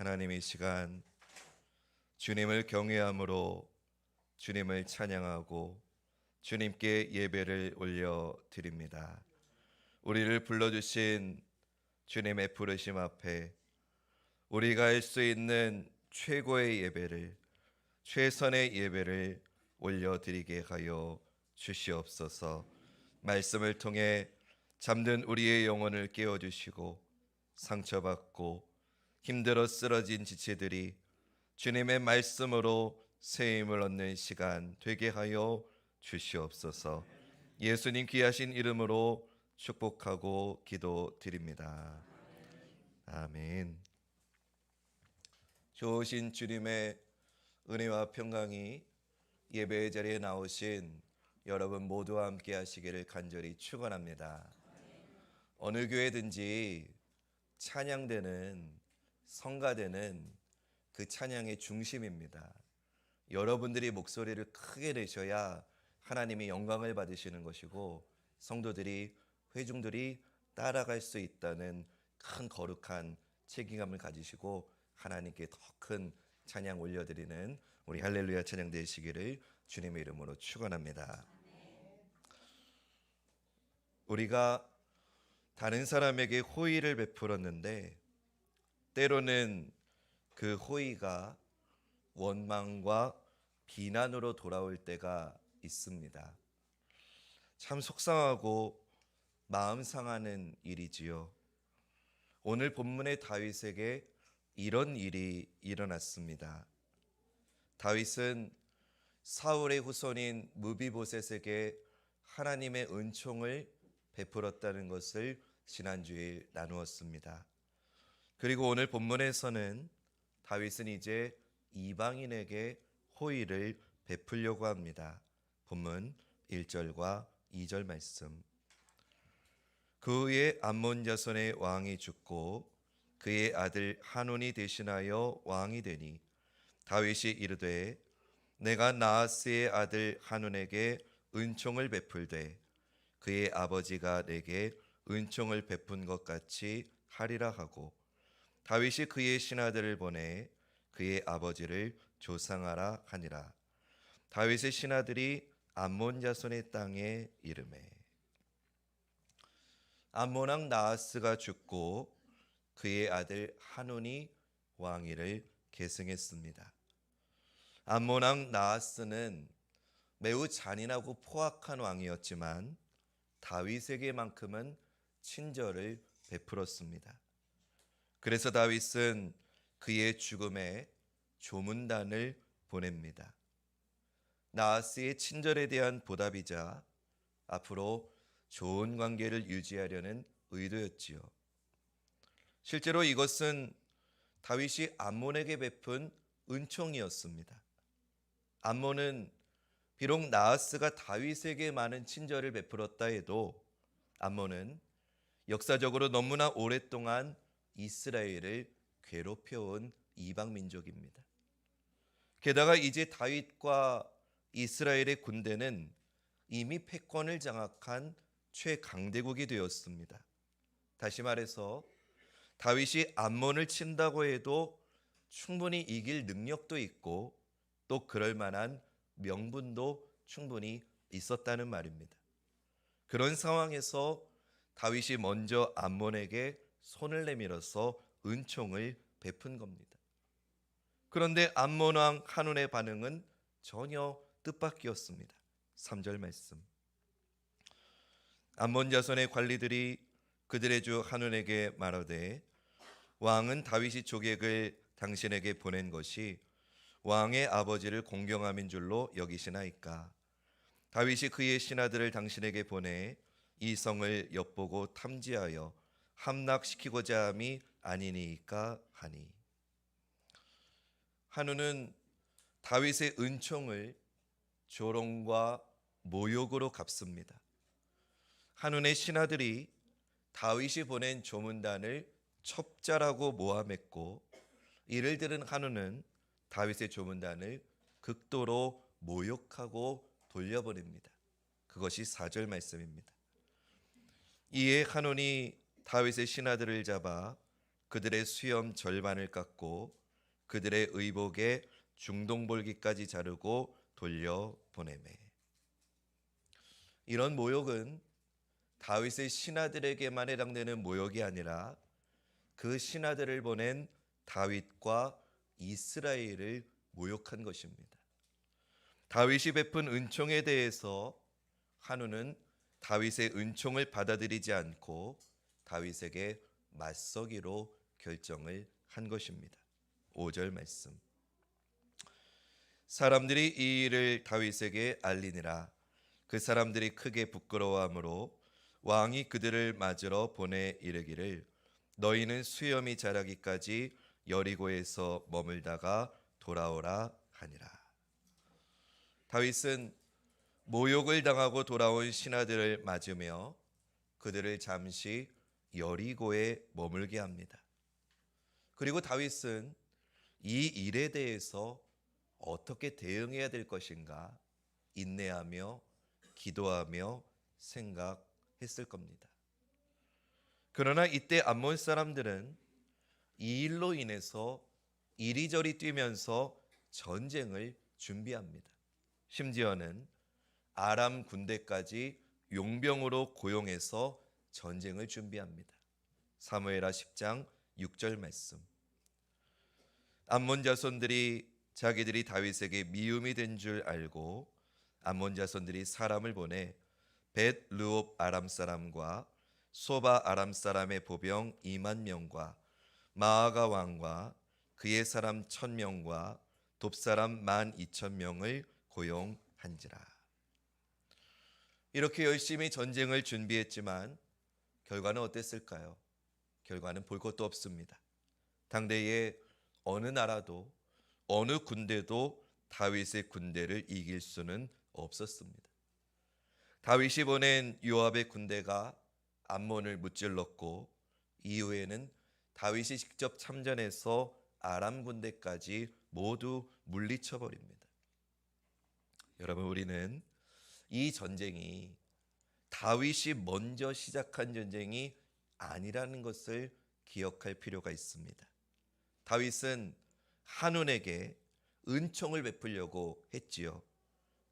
하나님 이 시간 주님을 경외함으로 주님을 찬양하고 주님께 예배를 올려 드립니다. 우리를 불러 주신 주님의 부르심 앞에 우리가 할 수 있는 최고의 예배를 최선의 예배를 올려 드리게 하여 주시옵소서. 말씀을 통해 잠든 우리의 영혼을 깨워 주시고 상처받고 힘들어 쓰러진 지체들이 주님의 말씀으로 새 힘을 얻는 시간 되게 하여 주시옵소서. 예수님 귀하신 이름으로 축복하고 기도드립니다. 아멘. 좋으신 주님의 은혜와 평강이 예배의 자리에 나오신 여러분 모두와 함께 하시기를 간절히 축원합니다. 어느 교회든지 찬양되는 성가되는 그 찬양의 중심입니다. 여러분들이 목소리를 크게 내셔야 하나님이 영광을 받으시는 것이고 성도들이 회중들이 따라갈 수 있다는 큰 거룩한 책임감을 가지시고 하나님께 더 큰 찬양 올려드리는 우리 할렐루야 찬양 되시기를 주님의 이름으로 축원합니다. 우리가 다른 사람에게 호의를 베풀었는데 때로는 그 호의가 원망과 비난으로 돌아올 때가 있습니다. 참 속상하고 마음 상하는 일이지요. 오늘 본문의 다윗에게 이런 일이 일어났습니다. 다윗은 사울의 후손인 무비보셋에게 하나님의 은총을 베풀었다는 것을 지난주에 나누었습니다. 그리고 오늘 본문에서는 다윗은 이제 이방인에게 호의를 베풀려고 합니다. 본문 1절과 2절 말씀. 그 후에 암몬 자손의 왕이 죽고 그의 아들 한온이 대신하여 왕이 되니 다윗이 이르되 내가 나하스의 아들 한온에게 은총을 베풀되 그의 아버지가 내게 은총을 베푼 것 같이 하리라 하고 다윗이 그의 신하들을 보내 그의 아버지를 조상하라 하니라 다윗의 신하들이 암몬 자손의 땅에 이름에 암몬 왕 나하스가 죽고 그의 아들 한온이 왕위를 계승했습니다. 암몬 왕 나하스는 매우 잔인하고 포악한 왕이었지만 다윗에게만큼은 친절을 베풀었습니다. 그래서 다윗은 그의 죽음에 조문단을 보냅니다. 나하스의 친절에 대한 보답이자 앞으로 좋은 관계를 유지하려는 의도였지요. 실제로 이것은 다윗이 암몬에게 베푼 은총이었습니다. 암몬은 비록 나하스가 다윗에게 많은 친절을 베풀었다 해도 암몬은 역사적으로 너무나 오랫동안 이스라엘을 괴롭혀온 이방 민족입니다. 게다가 이제 다윗과 이스라엘의 군대는 이미 패권을 장악한 최강대국이 되었습니다. 다시 말해서 다윗이 암몬을 친다고 해도 충분히 이길 능력도 있고 또 그럴 만한 명분도 충분히 있었다는 말입니다. 그런 상황에서 다윗이 먼저 암몬에게 손을 내밀어서 은총을 베푼 겁니다. 그런데 암몬 왕 한운의 반응은 전혀 뜻밖이었습니다. 3절 말씀. 암몬 자손의 관리들이 그들의 주 한운에게 말하되 왕은 다윗이 조객을 당신에게 보낸 것이 왕의 아버지를 공경함인 줄로 여기시나이까 다윗이 그의 신하들을 당신에게 보내 이 성을 엿보고 탐지하여 함락시키고자 함이 아니니까 하니 한우는 다윗의 은총을 조롱과 모욕으로 갚습니다. 한운의 신하들이 다윗이 보낸 조문단을 첩자라고 모함했고 이를 들은 한우는 다윗의 조문단을 극도로 모욕하고 돌려보냅니다. 그것이 4절 말씀입니다. 이에 한온이 다윗의 신하들을 잡아 그들의 수염 절반을 깎고 그들의 의복에 중동볼기까지 자르고 돌려 보내매 이런 모욕은 다윗의 신하들에게만 해당되는 모욕이 아니라 그 신하들을 보낸 다윗과 이스라엘을 모욕한 것입니다. 다윗이 베푼 은총에 대해서 한우는 다윗의 은총을 받아들이지 않고 다윗에게 맞서기로 결정을 한 것입니다. 5절 말씀. 사람들이 이 일을 다윗에게 알리니라 그 사람들이 크게 부끄러워하므로 왕이 그들을 맞으러 보내 이르기를 너희는 수염이 자라기까지 여리고에서 머물다가 돌아오라 하니라. 다윗은 모욕을 당하고 돌아온 신하들을 맞으며 그들을 잠시 여리고에 머물게 합니다. 그리고 다윗은 이 일에 대해서 어떻게 대응해야 될 것인가 인내하며 기도하며 생각했을 겁니다. 그러나 이때 암몬 사람들은 이 일로 인해서 이리저리 뛰면서 전쟁을 준비합니다. 심지어는 아람 군대까지 용병으로 고용해서 전쟁을 준비합니다. 사무엘하 10장 6절 말씀. 암몬 자손들이 자기들이 다윗에게 미움이 된 줄 알고 암몬 자손들이 사람을 보내 벳 르옵 아람 사람과 소바 아람 사람의 보병 2만 명과 마아가 왕과 그의 사람 천 명과 돕 사람 만 이천 명을 고용한지라. 이렇게 열심히 전쟁을 준비했지만 결과는 어땠을까요? 결과는 볼 것도 없습니다. 당대의 어느 나라도 어느 군대도 다윗의 군대를 이길 수는 없었습니다. 다윗이 보낸 요압의 군대가 암몬을 무찔렀고 이후에는 다윗이 직접 참전해서 아람 군대까지 모두 물리쳐 버립니다. 여러분 우리는 이 전쟁이 다윗이 먼저 시작한 전쟁이 아니라는 것을 기억할 필요가 있습니다. 다윗은 한운에게 은총을 베풀려고 했지요.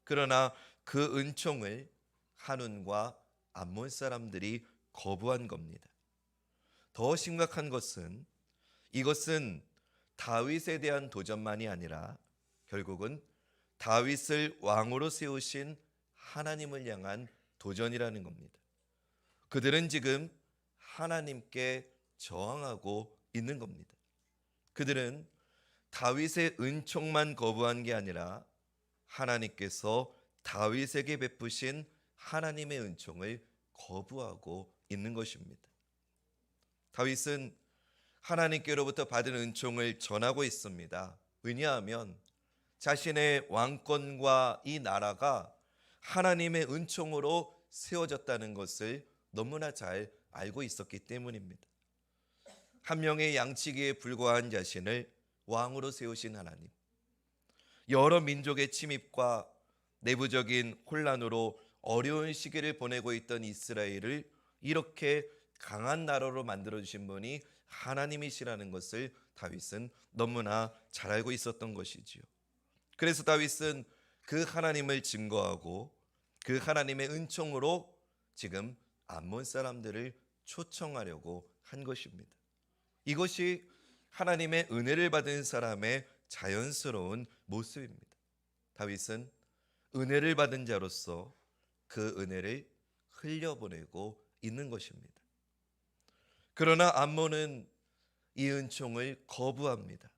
그러나 그 은총을 한운과 암몬 사람들이 거부한 겁니다. 더 심각한 것은 이것은 다윗에 대한 도전만이 아니라 결국은 다윗을 왕으로 세우신 하나님을 향한 도전이라는 겁니다. 그들은 지금 하나님께 저항하고 있는 겁니다. 그들은 다윗의 은총만 거부한 게 아니라 하나님께서 다윗에게 베푸신 하나님의 은총을 거부하고 있는 것입니다. 다윗은 하나님께로부터 받은 은총을 전하고 있습니다. 왜냐하면 자신의 왕권과 이 나라가 하나님의 은총으로 세워졌다는 것을 너무나 잘 알고 있었기 때문입니다. 한 명의 양치기에 불과한 자신을 왕으로 세우신 하나님. 여러 민족의 침입과 내부적인 혼란으로 어려운 시기를 보내고 있던 이스라엘을 이렇게 강한 나라로 만들어 주신 분이 하나님이시라는 것을 다윗은 너무나 잘 알고 있었던 것이지요. 그래서 다윗은 그 하나님을 증거하고 그 하나님의 은총으로 지금 암몬 사람들을 초청하려고 한 것입니다. 이것이 하나님의 은혜를 받은 사람의 자연스러운 모습입니다. 다윗은 은혜를 받은 자로서 그 은혜를 흘려보내고 있는 것입니다. 그러나 암몬은 이 은총을 거부합니다.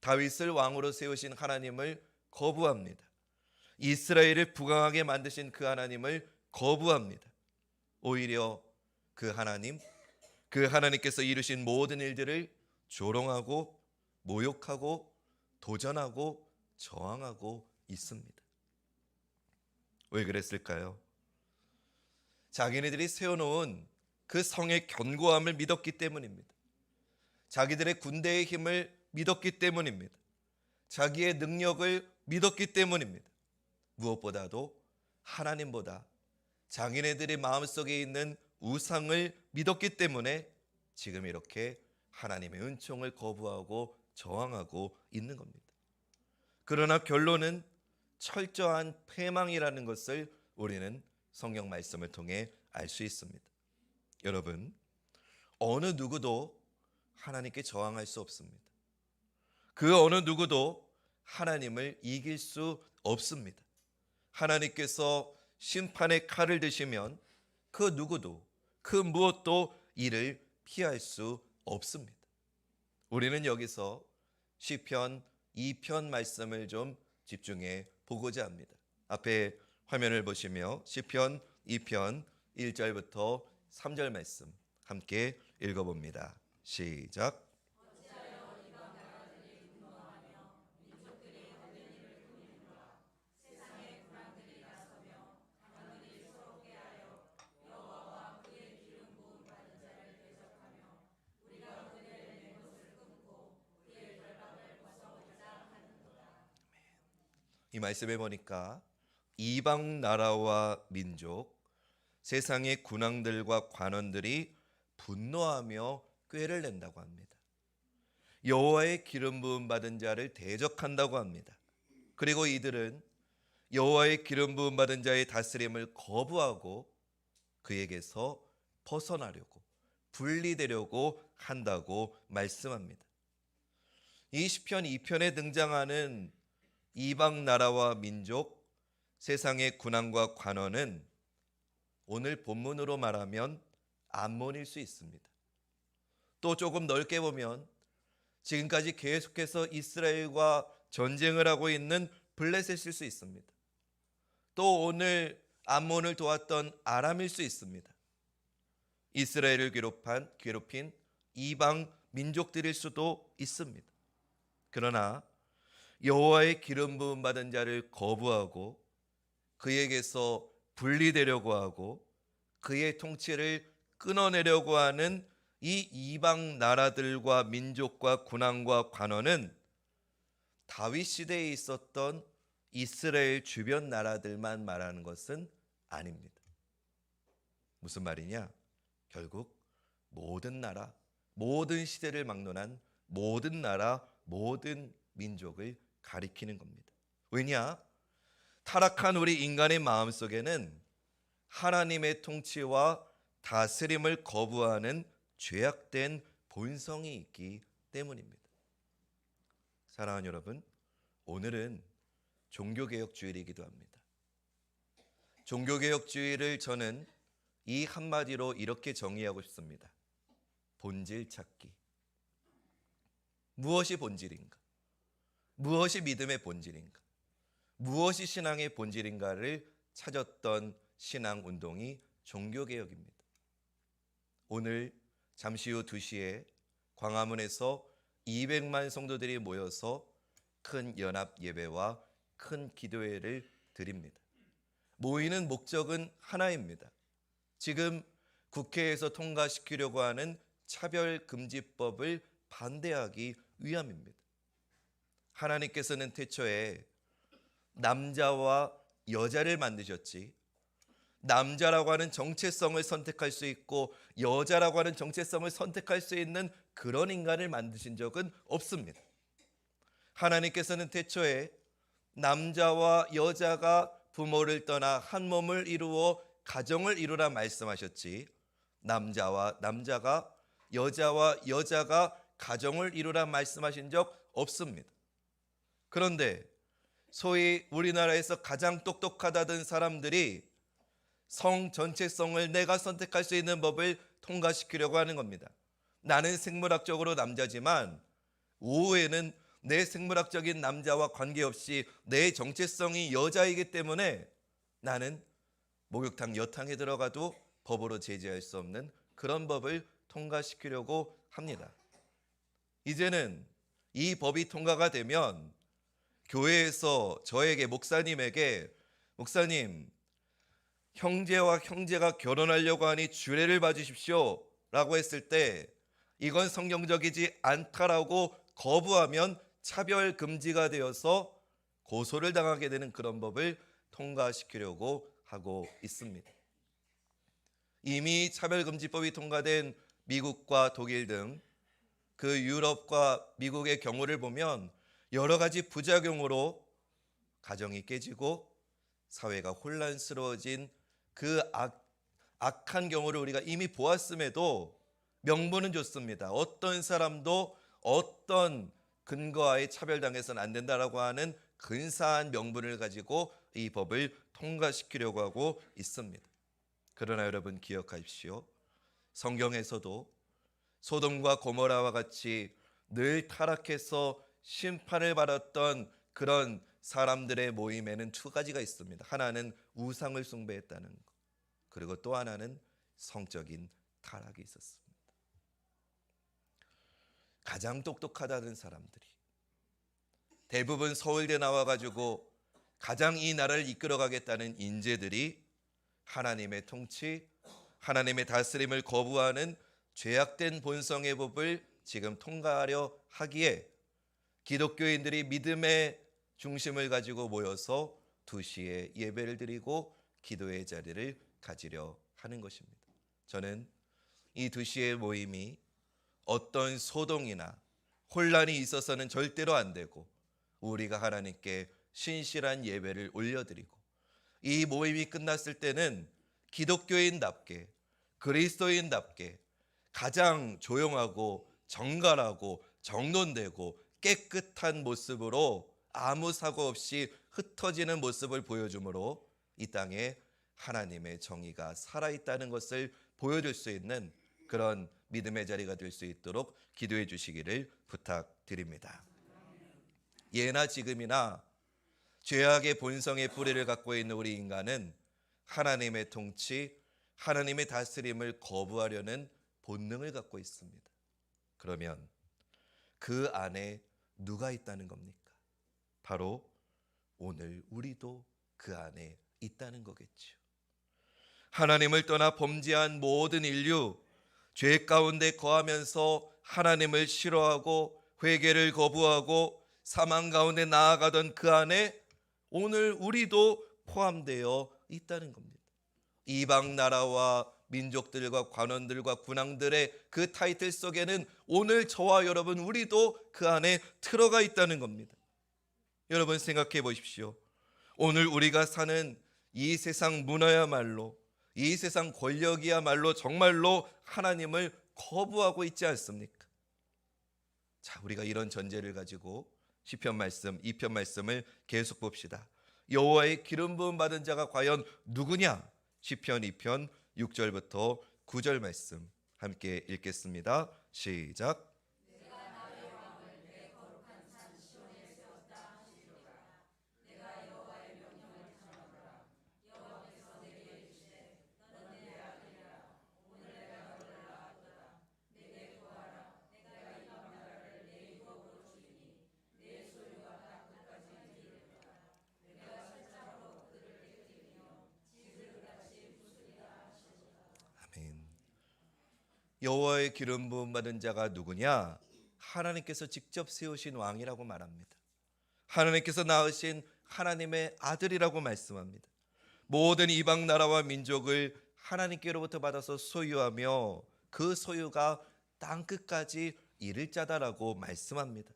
다윗을 왕으로 세우신 하나님을 거부합니다. 이스라엘을 부강하게 만드신 그 하나님을 거부합니다. 오히려 그 하나님, 그 하나님께서 이루신 모든 일들을 조롱하고 모욕하고 도전하고 저항하고 있습니다. 왜 그랬을까요? 자기네들이 세워놓은 그 성의 견고함을 믿었기 때문입니다. 자기들의 군대의 힘을 믿었기 때문입니다. 자기의 능력을 믿었기 때문입니다. 무엇보다도 하나님보다 자기네들의 마음속에 있는 우상을 믿었기 때문에 지금 이렇게 하나님의 은총을 거부하고 저항하고 있는 겁니다. 그러나 결론은 철저한 패망이라는 것을 우리는 성경 말씀을 통해 알 수 있습니다. 여러분, 어느 누구도 하나님께 저항할 수 없습니다. 그 어느 누구도 하나님을 이길 수 없습니다. 하나님께서 심판의 칼을 드시면 그 누구도 그 무엇도 이를 피할 수 없습니다. 우리는 여기서 시편 2편 말씀을 좀 집중해 보고자 합니다. 앞에 화면을 보시며 시편 2편 1절부터 3절 말씀 함께 읽어 봅니다. 시작. 말씀에 보니까 이방 나라와 민족, 세상의 군왕들과 관원들이 분노하며 꾀를 낸다고 합니다. 여호와의 기름 부음 받은 자를 대적한다고 합니다. 그리고 이들은 여호와의 기름 부음 받은 자의 다스림을 거부하고 그에게서 벗어나려고 분리되려고 한다고 말씀합니다. 이 시편 2편에 등장하는 이방 나라와 민족, 세상의 군왕과 관원은 오늘 본문으로 말하면 암몬일 수 있습니다. 또 조금 넓게 보면 지금까지 계속해서 이스라엘과 전쟁을 하고 있는 블레셋일 수 있습니다. 또 오늘 암몬을 도왔던 아람일 수 있습니다. 이스라엘을 괴롭한 괴롭힌 이방 민족들일 수도 있습니다. 그러나 여호와의 기름 부음 받은 자를 거부하고 그에게서 분리되려고 하고 그의 통치를 끊어내려고 하는 이 이방 나라들과 민족과 군왕과 관원은 다윗 시대에 있었던 이스라엘 주변 나라들만 말하는 것은 아닙니다. 무슨 말이냐? 결국 모든 나라, 모든 시대를 막론한 모든 나라, 모든 민족을 가리키는 겁니다. 왜냐? 타락한 우리 인간의 마음 속에는 하나님의 통치와 다스림을 거부하는 죄악된 본성이 있기 때문입니다. 사랑하는 여러분, 오늘은 종교개혁 주일이기도 합니다. 종교개혁주의를 저는 이 한마디로 이렇게 정의하고 싶습니다. 본질 찾기. 무엇이 본질인가? 무엇이 믿음의 본질인가? 무엇이 신앙의 본질인가를 찾았던 신앙 운동이 종교개혁입니다. 오늘 잠시 후 2시에 광화문에서 200만 성도들이 모여서 큰 연합 예배와 큰 기도회를 드립니다. 모이는 목적은 하나입니다. 지금 국회에서 통과시키려고 하는 차별금지법을 반대하기 위함입니다. 하나님께서는 태초에 남자와 여자를 만드셨지 남자라고 하는 정체성을 선택할 수 있고 여자라고 하는 정체성을 선택할 수 있는 그런 인간을 만드신 적은 없습니다. 하나님께서는 태초에 남자와 여자가 부모를 떠나 한 몸을 이루어 가정을 이루라 말씀하셨지 남자와 남자가 여자와 여자가 가정을 이루라 말씀하신 적 없습니다. 그런데 소위 우리나라에서 가장 똑똑하다던 사람들이 성 전체성을 내가 선택할 수 있는 법을 통과시키려고 하는 겁니다. 나는 생물학적으로 남자지만 오후에는 내 생물학적인 남자와 관계없이 내 정체성이 여자이기 때문에 나는 목욕탕 여탕에 들어가도 법으로 제재할 수 없는 그런 법을 통과시키려고 합니다. 이제는 이 법이 통과가 되면 교회에서 저에게 목사님에게 목사님 형제와 형제가 결혼하려고 하니 주례를 봐주십시오 라고 했을 때 이건 성경적이지 않다라고 거부하면 차별 금지가 되어서 고소를 당하게 되는 그런 법을 통과시키려고 하고 있습니다. 이미 차별금지법이 통과된 미국과 독일 등 그 유럽과 미국의 경우를 보면 여러 가지 부작용으로 가정이 깨지고 사회가 혼란스러워진 그 악, 악한 경우를 우리가 이미 보았음에도 명분은 좋습니다. 어떤 사람도 어떤 근거하에 차별당해서는 안 된다라고 하는 근사한 명분을 가지고 이 법을 통과시키려고 하고 있습니다. 그러나 여러분 기억하십시오. 성경에서도 소돔과 고모라와 같이 늘 타락해서 심판을 받았던 그런 사람들의 모임에는 두 가지가 있습니다. 하나는 우상을 숭배했다는 것. 그리고 또 하나는 성적인 타락이 있었습니다. 가장 똑똑하다는 사람들이 대부분 서울대 나와 가지고 가장 이 나라를 이끌어 가겠다는 인재들이 하나님의 통치, 하나님의 다스림을 거부하는 죄악된 본성의 법을 지금 통과하려 하기에 기독교인들이 믿음의 중심을 가지고 모여서 2시에 예배를 드리고 기도의 자리를 가지려 하는 것입니다. 저는 이 2시의 모임이 어떤 소동이나 혼란이 있어서는 절대로 안 되고 우리가 하나님께 신실한 예배를 올려드리고 이 모임이 끝났을 때는 기독교인답게 그리스도인답게 가장 조용하고 정갈하고 정돈되고 깨끗한 모습으로 아무 사고 없이 흩어지는 모습을 보여주므로 이 땅에 하나님의 정의가 살아있다는 것을 보여줄 수 있는 그런 믿음의 자리가 될 수 있도록 기도해 주시기를 부탁드립니다. 예나 지금이나 죄악의 본성의 뿌리를 갖고 있는 우리 인간은 하나님의 통치, 하나님의 다스림을 거부하려는 본능을 갖고 있습니다. 그러면 그 안에 누가 있다는 겁니까? 바로 오늘 우리도 그 안에 있다는 거겠죠. 하나님을 떠나 범죄한 모든 인류, 죄 가운데 거하면서 하나님을 싫어하고 회개를 거부하고 사망 가운데 나아가던 그 안에 오늘 우리도 포함되어 있다는 겁니다. 이방 나라와 민족들과 관원들과 군왕들의 그 타이틀 속에는 오늘 저와 여러분 우리도 그 안에 들어가 있다는 겁니다. 여러분 생각해 보십시오. 오늘 우리가 사는 이 세상 문화야말로 이 세상 권력이야말로 정말로 하나님을 거부하고 있지 않습니까? 자, 우리가 이런 전제를 가지고 시편 말씀, 2편 말씀을 계속 봅시다. 여호와의 기름 부음 받은 자가 과연 누구냐? 시편 2편 6절부터 9절 말씀 함께 읽겠습니다. 시작. 여호와의 기름 부음 받은 자가 누구냐? 하나님께서 직접 세우신 왕이라고 말합니다. 하나님께서 낳으신 하나님의 아들이라고 말씀합니다. 모든 이방 나라와 민족을 하나님께로부터 받아서 소유하며 그 소유가 땅 끝까지 이를 자다라고 말씀합니다.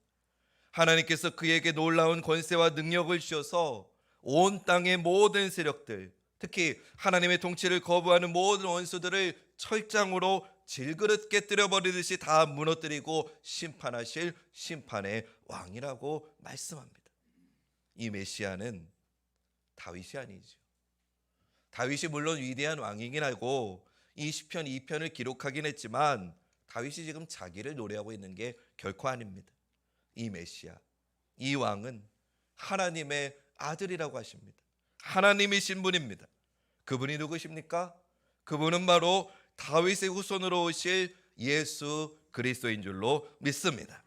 하나님께서 그에게 놀라운 권세와 능력을 주셔서 온 땅의 모든 세력들, 특히 하나님의 통치를 거부하는 모든 원수들을 철장으로 질그릇 깨뜨려 버리듯이 다 무너뜨리고 심판하실 심판의 왕이라고 말씀합니다. 이 메시아는 다윗이 아니죠. 다윗이 물론 위대한 왕이긴 하고 이 시편 2편을 기록하긴 했지만 다윗이 지금 자기를 노래하고 있는 게 결코 아닙니다. 이 메시아, 이 왕은 하나님의 아들이라고 하십니다. 하나님이신 분입니다. 그분이 누구십니까? 그분은 바로 다윗의 후손으로 오실 예수 그리스도인 줄로 믿습니다.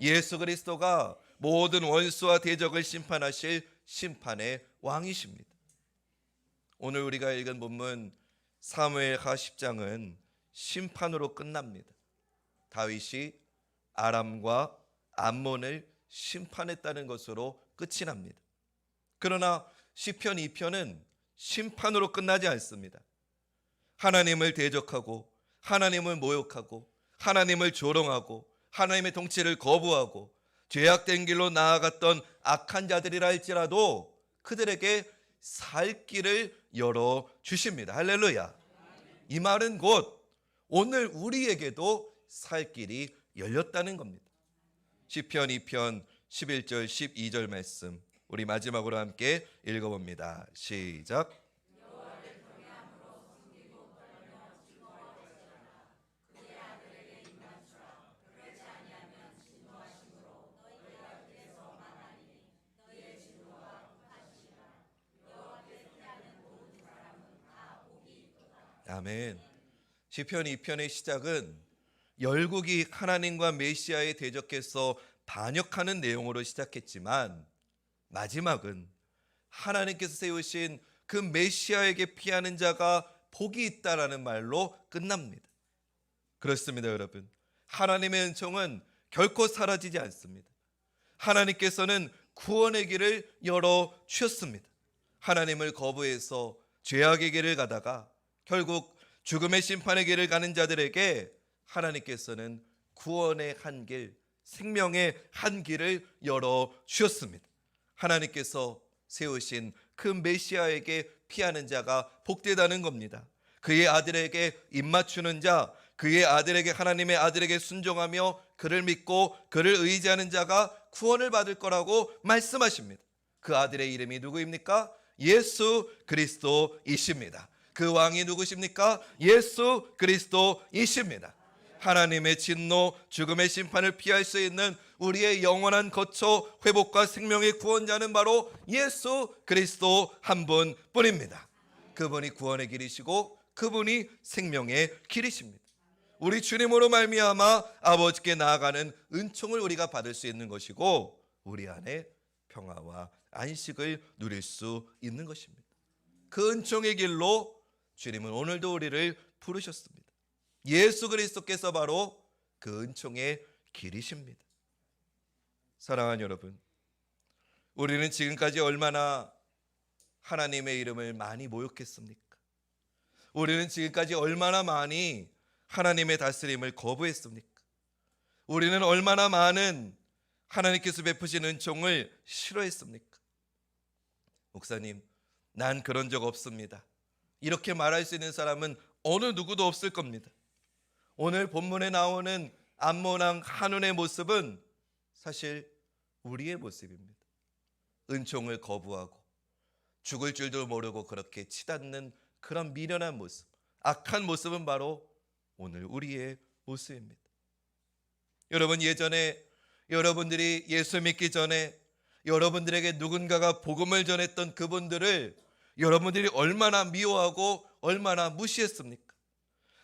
예수 그리스도가 모든 원수와 대적을 심판하실 심판의 왕이십니다. 오늘 우리가 읽은 본문 사무엘하 10장은 심판으로 끝납니다. 다윗이 아람과 암몬을 심판했다는 것으로 끝이 납니다. 그러나 시편 2편은 심판으로 끝나지 않습니다. 하나님을 대적하고 하나님을 모욕하고 하나님을 조롱하고 하나님의 통치를 거부하고 죄악된 길로 나아갔던 악한 자들이라 할지라도 그들에게 살 길을 열어 주십니다. 할렐루야. 이 말은 곧 오늘 우리에게도 살 길이 열렸다는 겁니다. 시편 2편 11절 12절 말씀 우리 마지막으로 함께 읽어봅니다. 시작. 아멘. 시편 2편의 시작은 열국이 하나님과 메시아에 대적해서 반역하는 내용으로 시작했지만 마지막은 하나님께서 세우신 그 메시아에게 피하는 자가 복이 있다라는 말로 끝납니다. 그렇습니다, 여러분. 하나님의 은총은 결코 사라지지 않습니다. 하나님께서는 구원의 길을 열어 주셨습니다. 하나님을 거부해서 죄악의 길을 가다가 결국 죽음의 심판의 길을 가는 자들에게 하나님께서는 구원의 한 길, 생명의 한 길을 열어 주셨습니다. 하나님께서 세우신 그 메시아에게 피하는 자가 복되다는 겁니다. 그의 아들에게 입맞추는 자, 그의 아들에게 하나님의 아들에게 순종하며 그를 믿고 그를 의지하는 자가 구원을 받을 거라고 말씀하십니다. 그 아들의 이름이 누구입니까? 예수 그리스도이십니다. 그 왕이 누구십니까? 예수 그리스도이십니다. 하나님의 진노, 죽음의 심판을 피할 수 있는 우리의 영원한 거처, 회복과 생명의 구원자는 바로 예수 그리스도 한 분뿐입니다. 그분이 구원의 길이시고 그분이 생명의 길이십니다. 우리 주님으로 말미암아 아버지께 나아가는 은총을 우리가 받을 수 있는 것이고 우리 안에 평화와 안식을 누릴 수 있는 것입니다. 그 은총의 길로 주님은 오늘도 우리를 부르셨습니다. 예수 그리스도께서 바로 그 은총의 길이십니다. 사랑하는 여러분, 우리는 지금까지 얼마나 하나님의 이름을 많이 모욕했습니까? 우리는 지금까지 얼마나 많이 하나님의 다스림을 거부했습니까? 우리는 얼마나 많은 하나님께서 베푸신 은총을 싫어했습니까? 목사님, 난 그런 적 없습니다. 이렇게 말할 수 있는 사람은 어느 누구도 없을 겁니다. 오늘 본문에 나오는 암모랑 한운의 모습은 사실 우리의 모습입니다. 은총을 거부하고 죽을 줄도 모르고 그렇게 치닫는 그런 미련한 모습, 악한 모습은 바로 오늘 우리의 모습입니다. 여러분 예전에 여러분들이 예수 믿기 전에 여러분들에게 누군가가 복음을 전했던 그분들을 여러분들이 얼마나 미워하고 얼마나 무시했습니까?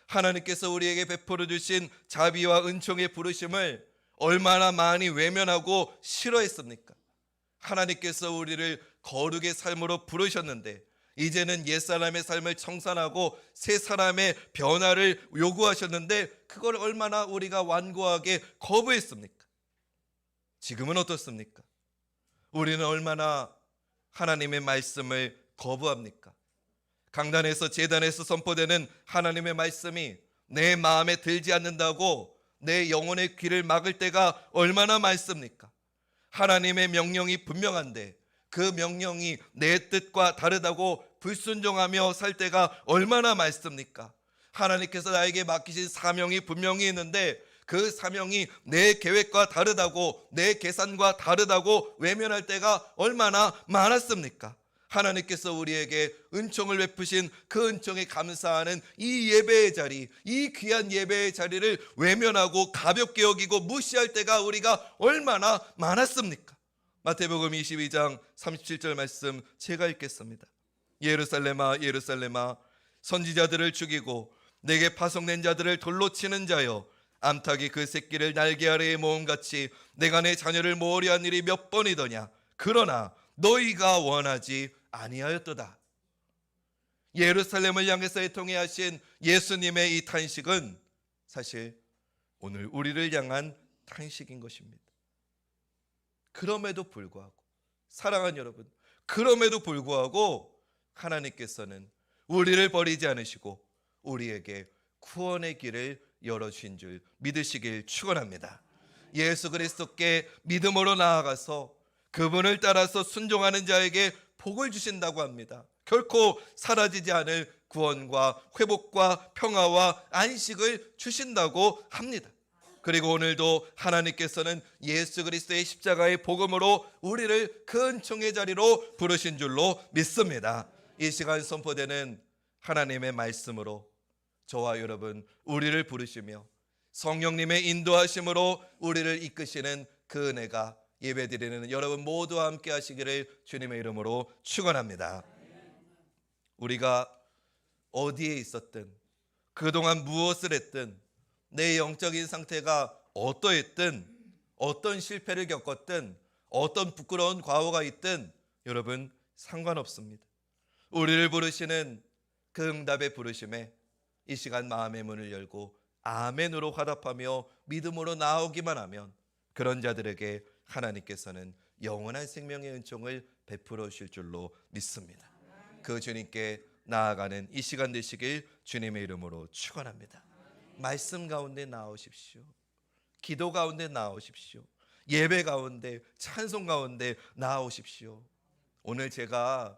하나님께서 우리에게 베풀어 주신 자비와 은총의 부르심을 얼마나 많이 외면하고 싫어했습니까? 하나님께서 우리를 거룩의 삶으로 부르셨는데 이제는 옛사람의 삶을 청산하고 새 사람의 변화를 요구하셨는데 그걸 얼마나 우리가 완고하게 거부했습니까? 지금은 어떻습니까? 우리는 얼마나 하나님의 말씀을 거부합니까? 강단에서 재단에서 선포되는 하나님의 말씀이 내 마음에 들지 않는다고 내 영혼의 귀를 막을 때가 얼마나 많습니까? 하나님의 명령이 분명한데 그 명령이 내 뜻과 다르다고 불순종하며 살 때가 얼마나 많습니까? 하나님께서 나에게 맡기신 사명이 분명히 있는데 그 사명이 내 계획과 다르다고 내 계산과 다르다고 외면할 때가 얼마나 많았습니까? 하나님께서 우리에게 은총을 베푸신 그 은총에 감사하는 이 예배의 자리, 이 귀한 예배의 자리를 외면하고 가볍게 여기고 무시할 때가 우리가 얼마나 많았습니까? 마태복음 22장 37절 말씀 제가 읽겠습니다. 예루살렘아 예루살렘아 선지자들을 죽이고 내게 파송된 자들을 돌로 치는 자여 암탉이 그 새끼를 날개 아래에 모음같이 내가 내 자녀를 모으려 한 일이 몇 번이더냐 그러나 너희가 원하지 아니하였도다. 예루살렘을 향해서 통해 하신 예수님의 이 탄식은 사실 오늘 우리를 향한 탄식인 것입니다. 그럼에도 불구하고 사랑하는 여러분, 그럼에도 불구하고 하나님께서는 우리를 버리지 않으시고 우리에게 구원의 길을 열어주신 줄 믿으시길 축원합니다. 예수 그리스도께 믿음으로 나아가서 그분을 따라서 순종하는 자에게 복을 주신다고 합니다. 결코 사라지지 않을 구원과 회복과 평화와 안식을 주신다고 합니다. 그리고 오늘도 하나님께서는 예수 그리스도의 십자가의 복음으로 우리를 그 은총의 자리로 부르신 줄로 믿습니다. 이 시간 선포되는 하나님의 말씀으로 저와 여러분 우리를 부르시며 성령님의 인도하심으로 우리를 이끄시는 그 은혜가 예배드리는 여러분 모두와 함께 하시기를 주님의 이름으로 축원합니다. 우리가 어디에 있었든 그동안 무엇을 했든 내 영적인 상태가 어떠했든 어떤 실패를 겪었든 어떤 부끄러운 과오가 있든 여러분 상관없습니다. 우리를 부르시는 그 응답의 부르심에 이 시간 마음의 문을 열고 아멘으로 화답하며 믿음으로 나오기만 하면 그런 자들에게 하나님께서는 영원한 생명의 은총을 베풀어 주실 줄로 믿습니다. 그 주님께 나아가는 이 시간 되시길 주님의 이름으로 축원합니다. 말씀 가운데 나오십시오. 기도 가운데 나오십시오. 예배 가운데 찬송 가운데 나오십시오. 오늘 제가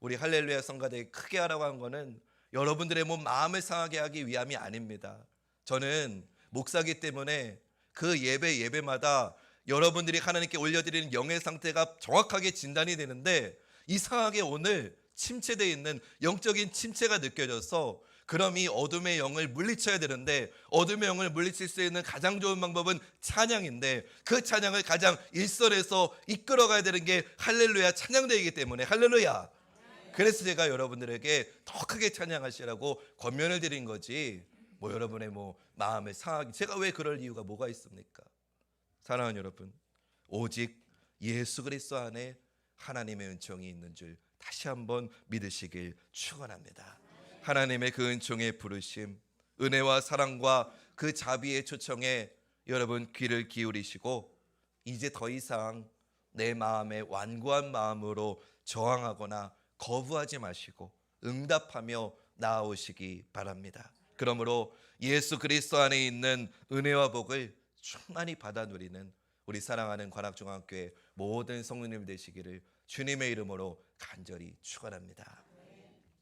우리 할렐루야 성가대 크게 하라고 한 거는 여러분들의 몸 마음을 상하게 하기 위함이 아닙니다. 저는 목사기 때문에 그 예배 예배마다 여러분들이 하나님께 올려드리는 영의 상태가 정확하게 진단이 되는데 이상하게 오늘 침체되어 있는 영적인 침체가 느껴져서 그럼 이 어둠의 영을 물리쳐야 되는데 어둠의 영을 물리칠 수 있는 가장 좋은 방법은 찬양인데 그 찬양을 가장 일선에서 이끌어가야 되는 게 할렐루야 찬양대이기 때문에 할렐루야. 그래서 제가 여러분들에게 더 크게 찬양하시라고 권면을 드린 거지. 뭐 여러분의 뭐 마음을 상하게 제가 왜 그럴 이유가 뭐가 있습니까 사랑하는 여러분 오직 예수 그리스도 안에 하나님의 은총이 있는 줄 다시 한번 믿으시길 축원합니다. 하나님의 그 은총의 부르심, 은혜와 사랑과 그 자비의 초청에 여러분 귀를 기울이시고 이제 더 이상 내 마음에 완고한 마음으로 저항하거나 거부하지 마시고 응답하며 나아오시기 바랍니다. 그러므로 예수 그리스도 안에 있는 은혜와 복을 충만히 받아 누리는 우리 사랑하는 관악중앙교회 모든 성도님 되시기를 주님의 이름으로 간절히 축원합니다.